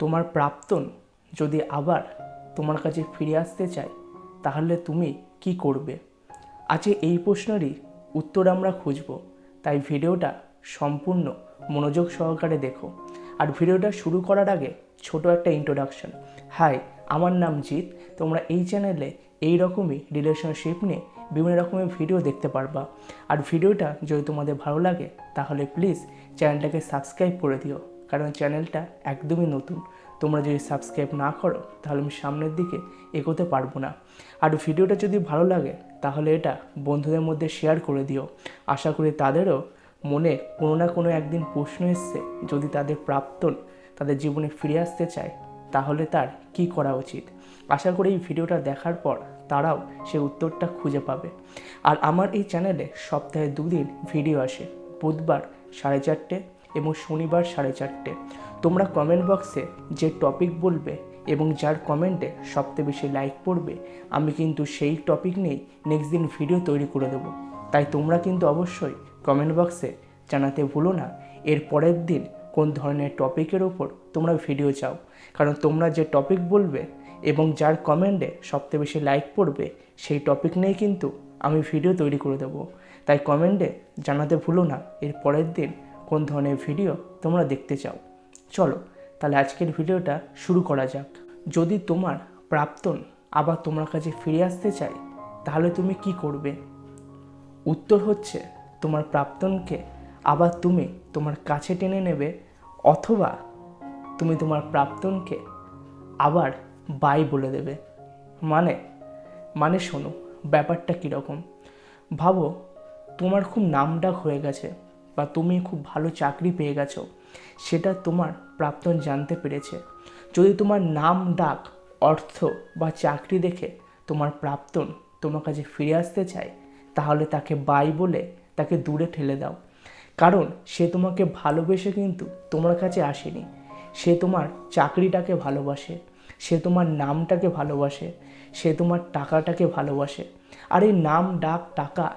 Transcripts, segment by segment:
তোমার প্রাক্তন যদি আবার তোমার কাছে ফিরে আসতে চায়, তাহলে তুমি কি করবে? আজকে এই প্রশ্নেরই উত্তর আমরা খুঁজব। তাই ভিডিওটা সম্পূর্ণ মনোযোগ সহকারে দেখো। আর ভিডিওটা শুরু করার আগে ছোট একটা ইন্ট্রোডাকশন হাই আমার নাম জিৎ। তোমরা এই চ্যানেলে এই রকমই রিলেশনশিপ নিয়ে বিভিন্ন রকমের ভিডিও দেখতে পারবা। আর ভিডিওটা যদি তোমাদের ভালো লাগে, তাহলে প্লিজ চ্যানেলটাকে সাবস্ক্রাইব করে দিও। কারণ চ্যানেলটা একদমই নতুন। তোমরা যদি সাবস্ক্রাইব না করো, তাহলে আমি সামনের দিকে এগোতে পারব না। আর ভিডিওটা যদি ভালো লাগে, তাহলে এটা বন্ধুদের মধ্যে শেয়ার করে দিও। আশা করি তাদেরও মনে কোনো না কোনো একদিন প্রশ্ন এসছে, যদি তাদের প্রাক্তন তাদের জীবনে ফিরে আসতে চায়, তাহলে তার কি করা উচিত? আশা করি এই ভিডিওটা দেখার পর তারাও সে উত্তরটা খুঁজে পাবে। আর আমার এই চ্যানেলে সপ্তাহে দুদিন ভিডিও আসে। বুধবার সাড়ে চারটে এবং শনিবার সাড়ে চারটে। তোমরা কমেন্ট বক্সে যে টপিক বলবে এবং যার কমেন্টে সবচেয়ে বেশি লাইক পড়বে, আমি কিন্তু সেই টপিক নিয়েই নেক্সট দিন ভিডিও তৈরি করে দেবো। তাই তোমরা কিন্তু অবশ্যই কমেন্ট বক্সে জানাতে ভুলো না। এর পরের দিন কোন ধরনের টপিকের ওপর তোমরা ভিডিও চাও। কারণ তোমরা যে টপিক বলবে এবং যার কমেন্টে সবচেয়ে বেশি লাইক পড়বে, সেই টপিক নিয়ে কিন্তু আমি ভিডিও তৈরি করে দেবো। তাই কমেন্টে জানাতে ভুলো না। এর পরের দিন কোন ধরনের ভিডিও তোমরা দেখতে চাও। চলো, তাহলে আজকের ভিডিওটা শুরু করা যাক। যদি তোমার প্রাপ্তন আবার তোমার কাছে ফিরে আসতে চায়, তাহলে তুমি কি করবে? উত্তর হচ্ছে, তোমার প্রাপ্তনকে আবার তুমি তোমার কাছে টেনে নেবে, অথবা তুমি তোমার প্রাপ্তনকে আবার বাই বলে দেবে। মানে মানে শোনো, ব্যাপারটা কীরকম? ভাবো, তোমার খুব নামডাক হয়ে গেছে। বা তুমি খুব ভালো চাকরি পেয়ে গেছো, সেটা তোমার প্রাক্তন জানতে পেরেছে। যদি তোমার নাম, ডাক, অর্থ বা চাকরি দেখে তোমার প্রাক্তন তোমার কাছে ফিরে আসতে চায়, তাহলে তাকে বাই বলে তাকে দূরে ঠেলে দাও। কারণ সে তোমাকে ভালোবেসে কিন্তু তোমার কাছে আসেনি। সে তোমার চাকরিটাকে ভালোবাসে, সে তোমার নামটাকে ভালোবাসে, সে তোমার টাকাটাকে ভালোবাসে। আর এই নাম, ডাক, টাকা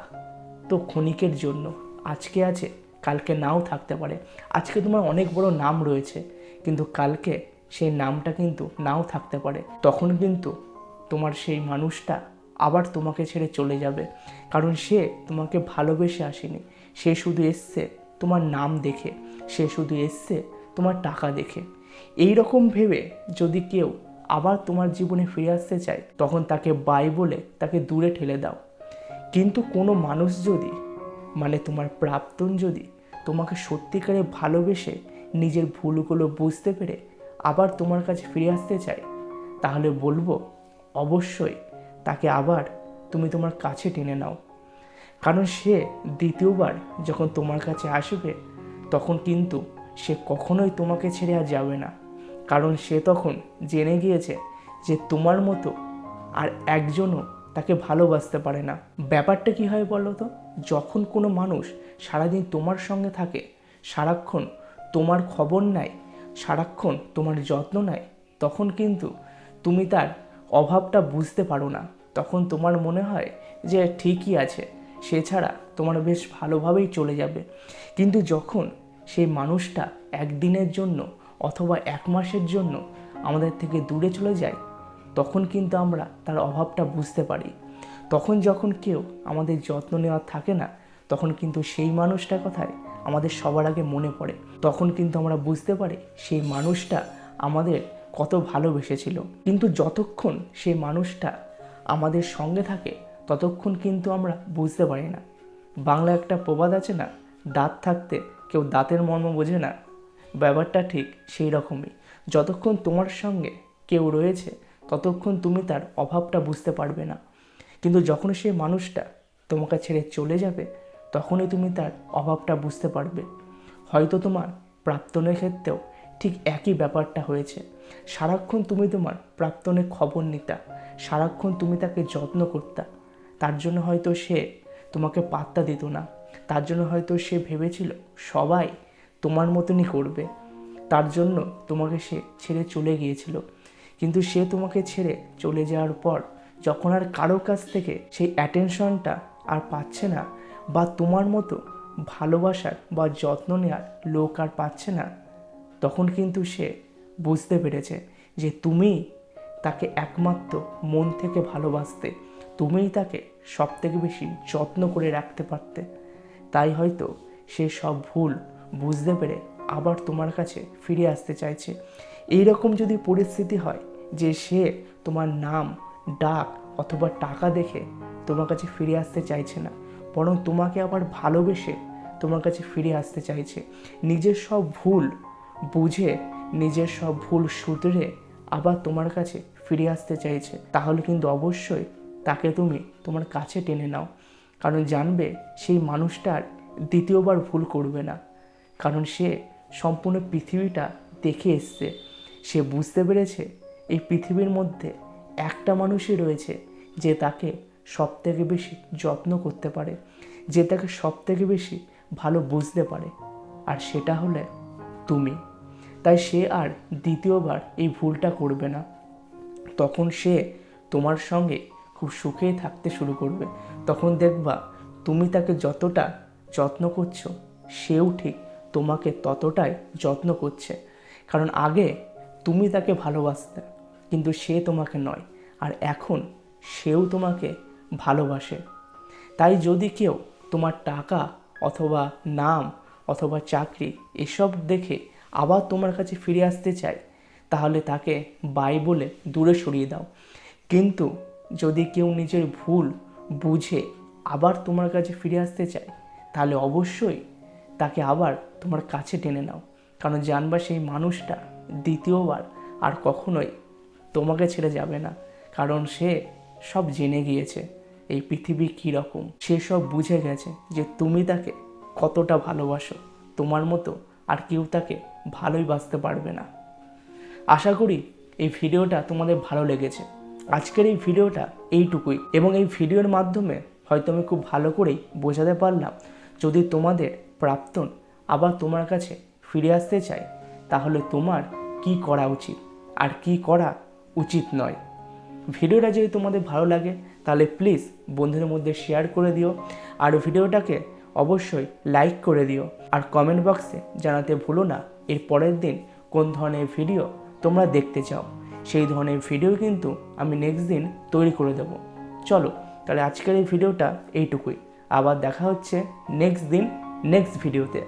তো ক্ষণিকের জন্য। আজকে আছে কালকে নাও থাকতে পারে। আজকে তোমার অনেক বড় নাম রয়েছে, কিন্তু কালকে সেই নামটা কিন্তু নাও থাকতে পারে। তখন কিন্তু তোমার সেই মানুষটা আবার তোমাকে ছেড়ে চলে যাবে, কারণ সে তোমাকে ভালোবেসে আসেনি। সে শুধু এসছে তোমার নাম দেখে, সে শুধু এসছে তোমার টাকা দেখে। এই রকম ভেবে যদি কেউ আবার তোমার জীবনে ফিরে আসতে চায়, তখন তাকে বাই বলে তাকে দূরে ঠেলে দাও। কিন্তু কোনো মানুষ যদি মানে তোমার প্রাক্তন যদি তোমাকে সত্যিকারে ভালোবেসে নিজের ভুলগুলো বুঝতে পেরে আবার তোমার কাছে ফিরে আসতে চায়, তাহলে বলব অবশ্যই তাকে আবার তুমি তোমার কাছে টেনে নাও। কারণ সে দ্বিতীয়বার যখন তোমার কাছে আসবে, তখন কিন্তু সে কখনোই তোমাকে ছেড়ে আর যাবে না। কারণ সে তখন জেনে গিয়েছে যে তোমার মতো আর একজনও তাকে ভালোবাসতে পারে না। ব্যাপারটা কি হয় বলো তো? যখন কোনো মানুষ সারাদিন তোমার সঙ্গে থাকে, সারাক্ষণ তোমার খবর নেয়, সারাক্ষণ তোমার যত্ন নেয়, তখন কিন্তু তুমি তার অভাবটা বুঝতে পারো না। তখন তোমার মনে হয় যে ঠিকই আছে, সে ছাড়া তোমার বেশ ভালোভাবেই চলে যাবে। কিন্তু যখন সেই মানুষটা একদিনের জন্য অথবা এক মাসের জন্য আমাদের থেকে দূরে চলে যায় তখন কিন্তু আমরা তার অভাবটা বুঝতে পারি। তখন যখন কেউ আমাদের যত্ন নেওয়ার থাকে না, তখন কিন্তু সেই মানুষটার কথায় আমাদের সবার আগে মনে পড়ে। তখন কিন্তু আমরা বুঝতে পারি সেই মানুষটা আমাদের কত ভালোবেসেছিল। কিন্তু যতক্ষণ সেই মানুষটা আমাদের সঙ্গে থাকে, ততক্ষণ কিন্তু আমরা বুঝতে পারি না। বাংলা একটা প্রবাদ আছে না, দাঁত থাকতে কেউ দাঁতের মর্ম বোঝে না। ব্যাপারটা ঠিক সেই রকমই যতক্ষণ তোমার সঙ্গে কেউ রয়েছে ততক্ষণ তুমি তার অভাবটা বুঝতে পারবে না। কিন্তু যখন সেই মানুষটা তোমাকে ছেড়ে চলে যাবে, তখনই তুমি তার অভাবটা বুঝতে পারবে। হয়তো তোমার প্রাক্তনের ক্ষেত্রেও ঠিক একই ব্যাপারটা হয়েছে। সারাক্ষণ তুমি তোমার প্রাক্তনের খবর নিতা, সারাক্ষণ তুমি তাকে যত্ন করতা। তার জন্য হয়তো সে তোমাকে পাত্তা দিত না। তার জন্য হয়তো সে ভেবেছিল সবাই তোমার মতনই করবে। তার জন্য তোমাকে সে ছেড়ে চলে গিয়েছিল। কিন্তু সে তোমাকে ছেড়ে চলে যাওয়ার পর যখন আর কারও কাছ থেকে সেই অ্যাটেনশনটা আর পাচ্ছে না বা তোমার মতো ভালোবাসার বা যত্ন নেওয়ার লোক আর পাচ্ছে না, তখন কিন্তু সে বুঝতে পেরেছে যে তুমি তাকে একমাত্র মন থেকে ভালোবাসতে, তুমিই তাকে সব থেকে বেশি যত্ন করে রাখতে পারতে। তাই হয়তো সে সব ভুল বুঝতে পেরে আবার তোমার কাছে ফিরে আসতে চাইছে। এই রকম যদি পরিস্থিতি হয় যে সে তোমার নাম, ডাক অথবা টাকা দেখে তোমার কাছে ফিরে আসতে চাইছে না, বরং তোমাকে আবার ভালোবেসে তোমার কাছে ফিরে আসতে চাইছে। নিজের সব ভুল বুঝে, নিজের সব ভুল শুধরে আবার তোমার কাছে ফিরে আসতে চাইছে, তাহলে কিন্তু অবশ্যই তাকে তুমি তোমার কাছে টেনে নাও। কারণ জানবে সেই মানুষটার দ্বিতীয়বার ভুল করবে না। কারণ সে সম্পূর্ণ পৃথিবীটা দেখে এসছে। সে বুঝতে পেরেছে এই পৃথিবীর মধ্যে একটা মানুষই রয়েছে যে তাকে সব থেকে বেশি যত্ন করতে পারে, যে তাকে সব থেকে বেশি ভালো বুঝতে পারে, আর সেটা হলে তুমি। তাই সে আর দ্বিতীয়বার এই ভুলটা করবে না। তখন সে তোমার সঙ্গে খুব সুখেই থাকতে শুরু করবে। তখন দেখবা তুমি তাকে যতটা যত্ন করছ, সেও ঠিক তোমাকে ততটাই যত্ন করছে। কারণ আগে তুমি তাকে ভালোবাসতে কিন্তু সে তোমাকে নয়, আর এখন সেও তোমাকে ভালোবাসে। তাই যদি কেউ তোমার টাকা অথবা নাম অথবা চাকরি এসব দেখে আবার তোমার কাছে ফিরে আসতে চায়, তাহলে তাকে বাই বলে দূরে সরিয়ে দাও। কিন্তু যদি কেউ নিজের ভুল বুঝে আবার তোমার কাছে ফিরে আসতে চায়, তাহলে অবশ্যই তাকে আবার তোমার কাছে টেনে নাও। কারণ জানবা সেই মানুষটা দ্বিতীয়বার আর কখনোই তোমাকে ছেড়ে যাবে না। কারণ সে সব জেনে গিয়েছে এই পৃথিবী কী রকম। সে সব বুঝে গেছে যে তুমি তাকে কতটা ভালোবাসো। তোমার মতো আর কেউ তাকে ভালোই বাঁচতে পারবে না। আশা করি এই ভিডিওটা তোমাদের ভালো লেগেছে। আজকের এই ভিডিওটা এইটুকুই। এবং এই ভিডিওর মাধ্যমে হয়তো আমি খুব ভালো করেই বোঝাতে পারলাম। যদি তোমাদের প্রাক্তন আবার তোমার কাছে ফিরে আসতে চায় তাহলে তোমার কি করা উচিত? আর কি করা উচিত নয়। ভিডিওটা যদি তোমাদের ভালো লাগে, তাহলে প্লিজ বন্ধুদের মধ্যে শেয়ার করে দিও। আর ভিডিওটাকে অবশ্যই লাইক করে দিও। আর কমেন্ট বক্সে জানাতে ভুলো না, এর পরের দিন কোন ধরনের ভিডিও তোমরা দেখতে চাও। সেই ধরনের ভিডিও কিন্তু আমি নেক্সট দিন তৈরি করে দেবো। চলো, তাহলে আজকের এই ভিডিওটা এইটুকুই। আবার দেখা হচ্ছে নেক্সট দিন নেক্সট ভিডিওতে